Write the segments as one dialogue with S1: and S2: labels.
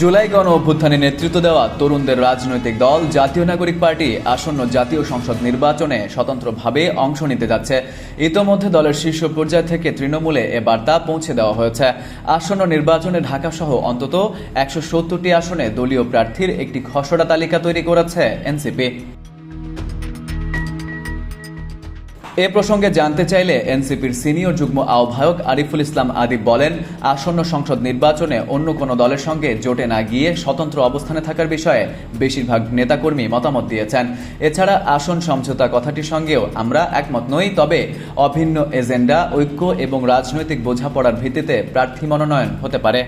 S1: জুলাই গণ অভ্যুত্থানে নেতৃত্ব দেওয়া তরুণদের রাজনৈতিক দল, জাতীয় নাগরিক পার্টি, আসন্ন জাতীয় সংসদ নির্বাচনে স্বতন্ত্রভাবে অংশ নিতে যাচ্ছে। ইতোমধ্যে দলের শীর্ষ পর্যায় থেকে তৃণমূলে এ বার্তা পৌঁছে দেওয়া হয়েছে। আসন্ন নির্বাচনে ঢাকা সহ অন্তত একশো সত্তরটি আসনে দলীয় প্রার্থীর একটি খসড়া তালিকা তৈরি করেছে এনসিপি। এ প্রসঙ্গে জানতে চাইলে এনসিপির সিনিয়র যুগ্ম আহ্বায়ক আরিফুল ইসলাম আদিব বলেন, আসন্ন সংসদ নির্বাচনে অন্য কোনো দলের সঙ্গে জোটে না গিয়ে স্বতন্ত্র অবস্থানে থাকার বিষয়ে বেশিরভাগ নেতাকর্মী মতামত দিয়েছেন। এছাড়া আসন সমঝোতা কথাটির সঙ্গেও আমরা একমত নই, তবে অভিন্ন এজেন্ডা, ঐক্য এবং রাজনৈতিক বোঝাপড়ার ভিত্তিতে প্রার্থী মনোনয়ন হতে পারে।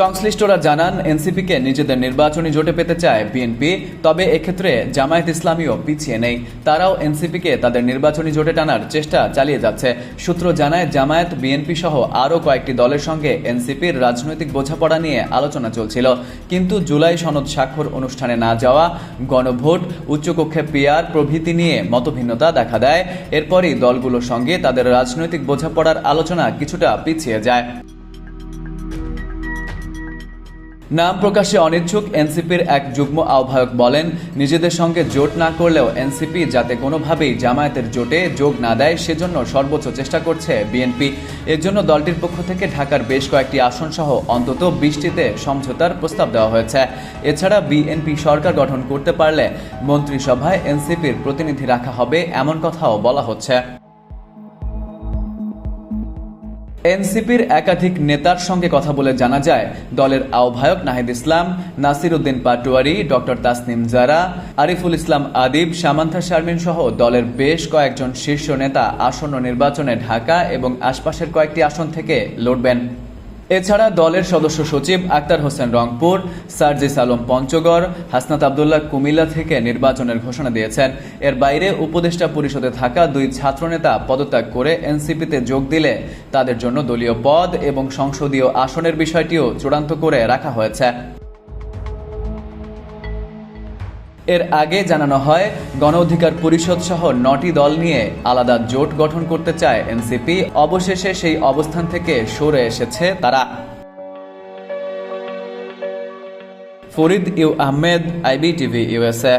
S1: সংশ্লিষ্টরা জানান, এনসিপিকে নিজেদের নির্বাচনী জোটে পেতে চায় বিএনপি, তবে এক্ষেত্রে জামায়াত ইসলামীও পিছিয়ে নেই। তারাও এনসিপিকে তাদের নির্বাচনী জোটে টানার চেষ্টা চালিয়ে যাচ্ছে। সূত্র জানায়, জামায়াত, বিএনপি সহ আরও কয়েকটি দলের সঙ্গে এনসিপির রাজনৈতিক বোঝাপড়া নিয়ে আলোচনা চলছিল। কিন্তু জুলাই সনদ স্বাক্ষর অনুষ্ঠানে না যাওয়া, গণভোট, উচ্চকক্ষে পিয়ার প্রভৃতি নিয়ে মতভিন্নতা দেখা দেয়। এরপরই দলগুলোর সঙ্গে তাদের রাজনৈতিক বোঝাপড়ার আলোচনা কিছুটা পিছিয়ে যায়। নাম প্রকাশে অনিচ্ছুক এনসিপির এক যুগ্ম আহ্বায়ক বলেন, নিজেদের সঙ্গে জোট না করলেও এনসিপি যাতে কোনোভাবেই জামায়াতের জোটে যোগ না দেয়, সেজন্য সর্বোচ্চ চেষ্টা করছে বিএনপি। এর জন্য দলটির পক্ষ থেকে ঢাকার বেশ কয়েকটি আসন সহ অন্তত বিশটিতে সমঝোতার প্রস্তাব দেওয়া হয়েছে। এছাড়া বিএনপি সরকার গঠন করতে পারলে মন্ত্রিসভায় এনসিপির প্রতিনিধি রাখা হবে, এমন কথাও বলা হচ্ছে। এনসিপির একাধিক নেতার সঙ্গে কথা বলে জানা যায়, দলের আহ্বায়ক নাহিদ ইসলাম নাসির উদ্দিন পাটোয়ারি, ডক্টর তাসনিম জারা, আরিফুল ইসলাম আদিব, সামান্থা শারমিন সহ দলের বেশ কয়েকজন শীর্ষ নেতা আসন্ন নির্বাচনে ঢাকা এবং আশপাশের কয়েকটি আসন থেকে লড়বেন। এছাড়া দলের সদস্য সচিব আক্তার হোসেন রংপুর, সার্জিস আলম পঞ্চগড়, হাসনাত আবদুল্লাহ কুমিল্লা থেকে নির্বাচনের ঘোষণা দিয়েছেন। এর বাইরে উপদেষ্টা পরিষদে থাকা দুই ছাত্রনেতা পদত্যাগ করে এনসিপিতে যোগ দিলে তাদের জন্য দলীয় পদ এবং সংসদীয় আসনের বিষয়টিও চূড়ান্ত করে রাখা হয়েছে। এর আগে জানানো হয় গণ অধিকার পরিষদ সহ নটি দল নিয়ে আলাদা জোট গঠন করতে চায় এনসিপি। অবশেষে সেই অবস্থান থেকে সরে এসেছে তারা। Farid U Ahmed IB TV USA